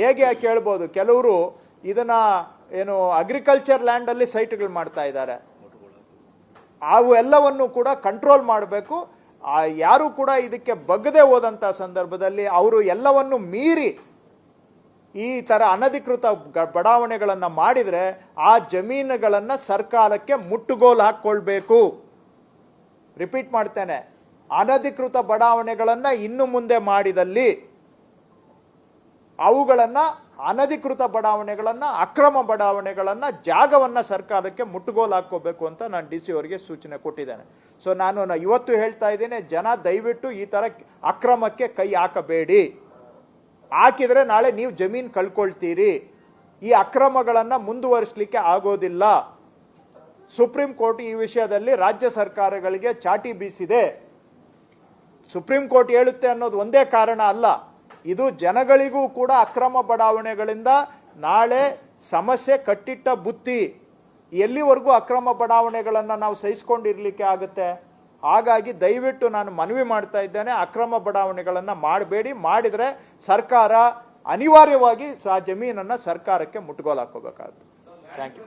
ಹೇಗೆ ಕೇಳ್ಬೋದು? ಕೆಲವರು ಇದನ್ನ ಏನು ಅಗ್ರಿಕಲ್ಚರ್ ಲ್ಯಾಂಡಲ್ಲಿ ಸೈಟ್ಗಳು ಮಾಡ್ತಾ ಇದ್ದಾರೆ. ಅವು ಎಲ್ಲವನ್ನು ಕೂಡ ಕಂಟ್ರೋಲ್ ಮಾಡಬೇಕು. ಯಾರು ಕೂಡ ಇದಕ್ಕೆ ಬಗ್ಗದೆ ಹೋದಂಥ ಸಂದರ್ಭದಲ್ಲಿ ಅವರು ಎಲ್ಲವನ್ನು ಮೀರಿ ಈ ಥರ ಅನಧಿಕೃತ ಬಡಾವಣೆಗಳನ್ನು ಮಾಡಿದರೆ ಆ ಜಮೀನುಗಳನ್ನು ಸರ್ಕಾರಕ್ಕೆ ಮುಟ್ಟುಗೋಲು ಹಾಕ್ಕೊಳ್ಬೇಕು. ರಿಪೀಟ್ ಮಾಡ್ತೇನೆ. ಅನಧಿಕೃತ ಬಡಾವಣೆಗಳನ್ನು ಇನ್ನು ಮುಂದೆ ಮಾಡಿದಲ್ಲಿ ಅವುಗಳನ್ನು ಅನಧಿಕೃತ ಬಡಾವಣೆಗಳನ್ನು, ಅಕ್ರಮ ಬಡಾವಣೆಗಳನ್ನು ಜಾಗವನ್ನು ಸರ್ಕಾರಕ್ಕೆ ಮುಟ್ಟುಗೋಲು ಹಾಕ್ಕೋಬೇಕು ಅಂತ ನಾನು ಡಿ ಸಿ ಅವರಿಗೆ ಸೂಚನೆ ಕೊಟ್ಟಿದ್ದೇನೆ. ಸೊ ನಾನು ಇವತ್ತು ಹೇಳ್ತಾ ಇದ್ದೀನಿ, ಜನ ದಯವಿಟ್ಟು ಈ ಥರ ಅಕ್ರಮಕ್ಕೆ ಕೈ ಹಾಕಬೇಡಿ. ಹಾಕಿದರೆ ನಾಳೆ ನೀವು ಜಮೀನು ಕಳ್ಕೊಳ್ತೀರಿ. ಈ ಅಕ್ರಮಗಳನ್ನು ಮುಂದುವರಿಸಲಿಕ್ಕೆ ಆಗೋದಿಲ್ಲ. ಸುಪ್ರೀಂ ಕೋರ್ಟ್ ಈ ವಿಷಯದಲ್ಲಿ ರಾಜ್ಯ ಸರ್ಕಾರಗಳಿಗೆ ಚಾಟಿ ಬೀಸಿದೆ. ಸುಪ್ರೀಂ ಕೋರ್ಟ್ ಹೇಳುತ್ತೆ ಅನ್ನೋದು ಒಂದೇ ಕಾರಣ ಅಲ್ಲ. ಇದು ಜನಗಳಿಗೂ ಕೂಡ ಅಕ್ರಮ ಬಡಾವಣೆಗಳಿಂದ ನಾಳೆ ಸಮಸ್ಯೆ ಕಟ್ಟಿಟ್ಟ ಬುತ್ತಿ ಎಲ್ಲಿವರೆಗೂ ಅಕ್ರಮ ಬಡಾವಣೆಗಳನ್ನು ನಾವು ಸಹಿಸ್ಕೊಂಡಿರಲಿಕ್ಕೆ ಆಗುತ್ತೆ? ಹಾಗಾಗಿ ದಯವಿಟ್ಟು ನಾನು ಮನವಿ ಮಾಡ್ತಾ ಇದ್ದೇನೆ, ಅಕ್ರಮ ಬಡಾವಣೆಗಳನ್ನು ಮಾಡಬೇಡಿ. ಮಾಡಿದರೆ ಸರ್ಕಾರ ಅನಿವಾರ್ಯವಾಗಿ ಆ ಜಮೀನನ್ನು ಸರ್ಕಾರಕ್ಕೆ ಮುಟ್ಗೋಲು ಹಾಕೋಬೇಕಾಗುತ್ತೆ ಥ್ಯಾಂಕ್ ಯು